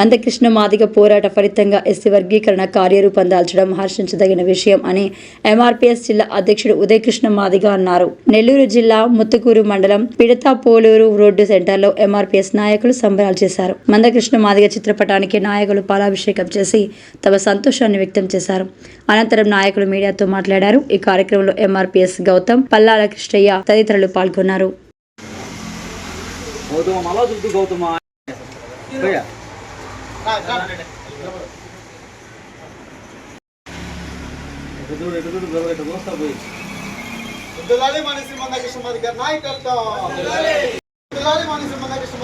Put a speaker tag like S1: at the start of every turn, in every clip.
S1: మందకృష్ణ మాదిగ పోరాట ఫలితంగా ఎస్సీ వర్గీకరణ కార్యరూపం దాల్చడం హర్షించదగిన విషయం అని ఎంఆర్పీఎస్ జిల్లా అధ్యక్షుడు ఉదయకృష్ణ మాదిగ అన్నారు. నెల్లూరు జిల్లా ముత్తుకూరు మండలం పిడత పోలూరు రోడ్డు సెంటర్లో ఎంఆర్పీఎస్ నాయకులు సంబరాలు చేశారు. మందకృష్ణ మాదిగ చిత్రపటానికి నాయకులు పాలాభిషేకం చేసి తమ సంతోషాన్ని వ్యక్తం చేశారు. అనంతరం నాయకులు మీడియాతో మాట్లాడారు. ఈ కార్యక్రమంలో ఎంఆర్పీఎస్ గౌతమ్ పల్లాల కృష్ణయ్య తదితరులు పాల్గొన్నారు.
S2: గౌతమ మళ్ళా చూద్దు గౌతమ పోయా ఎటు చూడు ఎటు చూడు బ్రదర్ ఎటు చూస్తా పోయి
S3: దులాలి మనిషి మందకృష్ణ మాది గారి నాయకత్వం దులాలి మనిషి మందకృష్ణ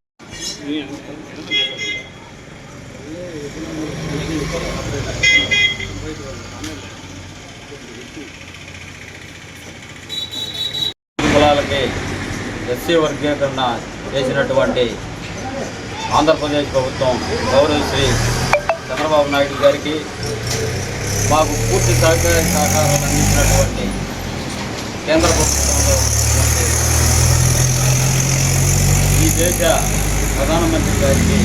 S2: కులాలకి ఎస్సీ వర్గీకరణ చేసినటువంటి ఆంధ్రప్రదేశ్ ప్రభుత్వం గౌరవ శ్రీ చంద్రబాబు నాయుడు గారికి మాకు పూర్తి సహకార సహకారాలు అందించినటువంటి కేంద్ర ప్రభుత్వంలో ఈ దేశ ప్రధానమంత్రి గారికి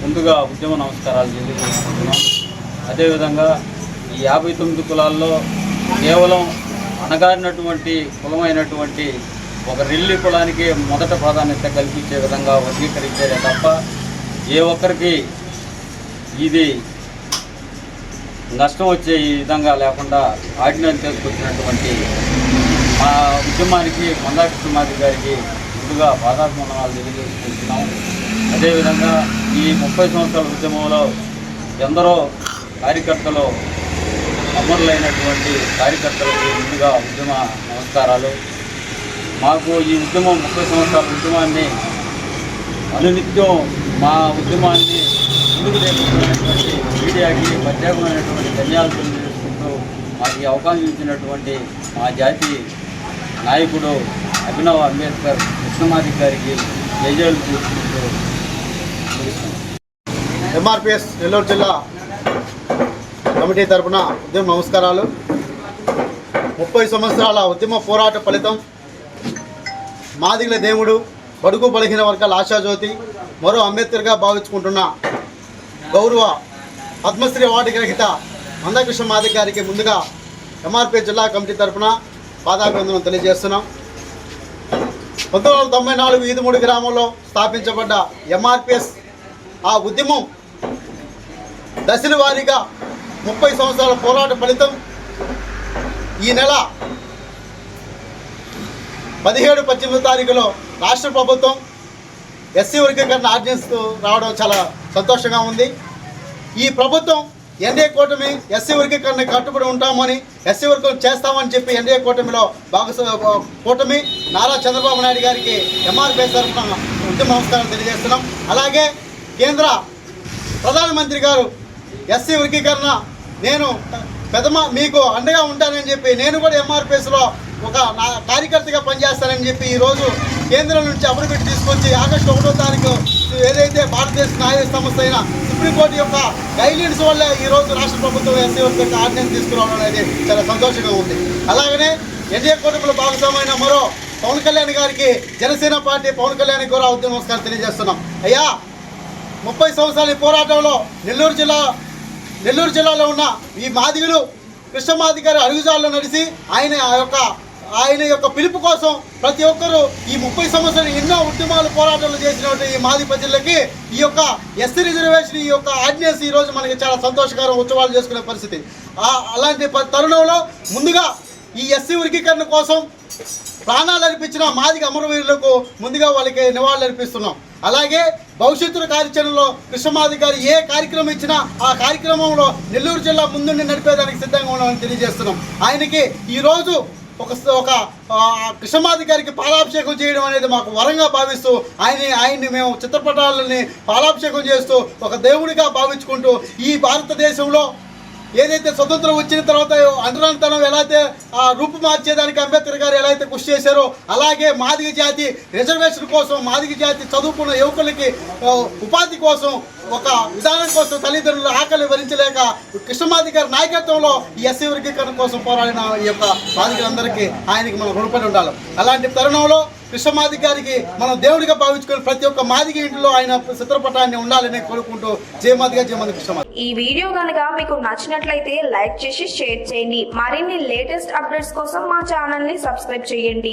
S2: ముందుగా ఉద్యమ నమస్కారాలు తెలియజేసుకుంటున్నాం అదేవిధంగా ఈ యాభై తొమ్మిది కులాల్లో కేవలం అణగారినటువంటి కులమైనటువంటి ఒక రెల్లి కులానికి మొదట ప్రాధాన్యత కల్పించే విధంగా వర్గీకరించేదే తప్ప ఏ ఒక్కరికి ఇది నష్టం వచ్చే ఈ విధంగా లేకుండా ఆర్డినెన్స్ చేసుకొచ్చినటువంటి మా ఉద్యమానికి మందాకృష్ణ మాది గారికి ముందుగా పాదాభివందనాలు తెలియజేసుకుంటున్నాం. అదేవిధంగా ఈ ముప్పై సంవత్సరాల ఉద్యమంలో ఎందరో కార్యకర్తలు అమరులైనటువంటి కార్యకర్తలకు ముందుగా ఉద్యమ నమస్కారాలు. మాకు ఈ ఉద్యమం ముప్పై సంవత్సరాల ఉద్యమాన్ని అనునిత్యం మా ఉద్యమాన్ని ముందుకు తీసుకున్నటువంటి మీడియాకి ప్రత్యేకమైనటువంటి ధన్యాలు తెలియజేసుకుంటూ మాకు ఈ అవకాశం ఇచ్చినటువంటి మా జాతి నాయకుడు అభినవ్ అంబేద్కర్ కృష్ణమాది గారికి జయజయలు చూసుకుంటూ
S3: ఎంఆర్పిఎస్ నెల్లూరు జిల్లా కమిటీ తరపున ఉద్యమ నమస్కారాలు. ముప్పై సంవత్సరాల ఉద్యమ పోరాట ఫలితం మాదిగల దేవుడు బడుగు బలహీన వర్గాల ఆశాజ్యోతి మరో అంబేద్కర్గా భావించుకుంటున్న గౌరవ పద్మశ్రీ అవార్డు గ్రహీత మందకృష్ణ మాదిగ గారికి ముందుగా ఎంఆర్పీ జిల్లా కమిటీ తరపున పాదాభివందనం తెలియజేస్తున్నాం. పంతొమ్మిది వందల తొంభై నాలుగు ఈదుమూడి గ్రామంలో స్థాపించబడ్డ ఎంఆర్పిఎస్ ఆ ఉద్యమం దశల వారీగా ముప్పై సంవత్సరాల పోరాట ఫలితం ఈ నెల పదిహేడు పద్దెనిమిది తారీఖులో రాష్ట్ర ప్రభుత్వం ఎస్సీ వర్గీకరణ ఆర్డినెన్స్ రావడం చాలా సంతోషంగా ఉంది. ఈ ప్రభుత్వం ఎన్డీఏ కూటమి ఎస్సీ వర్గీకరణ కట్టుబడి ఉంటామని ఎస్సీ వర్గం చేస్తామని చెప్పి ఎన్డీఏ కూటమిలో భాగస్వా కూటమి నారా చంద్రబాబు నాయుడు గారికి ఎంఆర్పీ తరఫున ఉద్యమ నమస్కారం తెలియజేస్తున్నాం. అలాగే కేంద్ర ప్రధానమంత్రి గారు ఎస్సీ వర్గీకరణ నేను పెదమ మీకు అండగా ఉంటానని చెప్పి నేను కూడా ఎంఆర్పిఎస్లో ఒక నా కార్యకర్తగా పనిచేస్తానని చెప్పి ఈరోజు కేంద్రం నుంచి అమలుపెట్టి తీసుకొచ్చి ఆగస్టు ఒకటో తారీఖు ఏదైతే భారతదేశ న్యాయ సంస్థ అయిన సుప్రీంకోర్టు యొక్క గైడ్లైన్స్ వల్ల ఈరోజు రాష్ట్ర ప్రభుత్వం ఎస్సీ వర్గ ఆర్డినెన్స్ తీసుకురావడం అనేది చాలా సంతోషంగా ఉంది. అలాగనే ఎన్డీఏ కూటమిలో భాగస్వామైన మరో పవన్ కళ్యాణ్ గారికి జనసేన పార్టీ పవన్ కళ్యాణ్ కూడా ఉద్యమ నమస్కారం తెలియజేస్తున్నాం. అయ్యా ముప్పై సంవత్సరాల పోరాటంలో నెల్లూరు జిల్లా నెల్లూరు జిల్లాలో ఉన్న ఈ మాదిగులు కృష్ణమాది గారి అడుగుజాల్లో నడిచి ఆయన ఆ యొక్క ఆయన యొక్క పిలుపు కోసం ప్రతి ఒక్కరూ ఈ ముప్పై సంవత్సరాలు ఎన్నో ఉద్యమాలు పోరాటాలు చేసినటువంటి ఈ మాది ప్రజలకి ఈ యొక్క ఎస్సీ రిజర్వేషన్ ఈ యొక్క ఆర్డినెన్స్ ఈ రోజు మనకి చాలా సంతోషకరం ఉత్సవాలు చేసుకునే పరిస్థితి. అలాంటి ప- తరుణంలో ముందుగా ఈ ఎస్సీ వర్గీకరణ కోసం ప్రాణాలు అర్పించిన మాదిక అమరవీరులకు ముందుగా వాళ్ళకి నివాళులు అర్పిస్తున్నాం. అలాగే భవిష్యత్తు కార్యాచరణలో కృష్ణమాది గారు ఏ కార్యక్రమం ఇచ్చినా ఆ కార్యక్రమంలో నెల్లూరు జిల్లా ముందుండి నడిపేదానికి సిద్ధంగా ఉన్నామని తెలియజేస్తున్నాం. ఆయనకి ఈరోజు ఒక ఒక కృష్ణమాధికారికి పాలాభిషేకం చేయడం అనేది మాకు వరంగా భావిస్తూ ఆయన ఆయన్ని మేము చిత్రపటాలని పాలాభిషేకం చేస్తూ ఒక దేవుడిగా భావించుకుంటూ ఈ భారతదేశంలో ఏదైతే స్వతంత్రం వచ్చిన తర్వాత అండరాంతనం ఎలా అయితే ఆ, రూపు మార్చేదానికి అంబేద్కర్ గారు ఎలా అయితే కృషి చేశారో అలాగే మాదిగ జాతి రిజర్వేషన్ కోసం మాదిగ జాతి చదువుకున్న యువకులకి ఉపాధి కోసం ఒక విధానం కోసం తల్లిదండ్రులు ఆకలి భరించలేక కృష్ణమాది గారి నాయకత్వంలో ఈ ఎస్సీ వర్గీకరణ కోసం పోరాడిన ఈ యొక్క బాధితులందరికీ ఆయనకి మనం రుణపడి ఉండాలి. అలాంటి తరుణంలో విశ్వమాది గారికి మనం దేవుడిగా భావించుకొని ప్రతి ఒక్క మాదిగ ఇంట్లో ఆయన చిత్రపటాన్ని ఉండాలని కోరుకుంటూ జయమాదిగా జయమాది కృష్ణమాది
S4: ఈ వీడియో కనుక మీకు నచ్చినట్లయితే లైక్ చేసి షేర్ చేయండి. మరిన్ని లేటెస్ట్ అప్డేట్స్ కోసం మా ఛానల్ని సబ్స్క్రైబ్ చేయండి.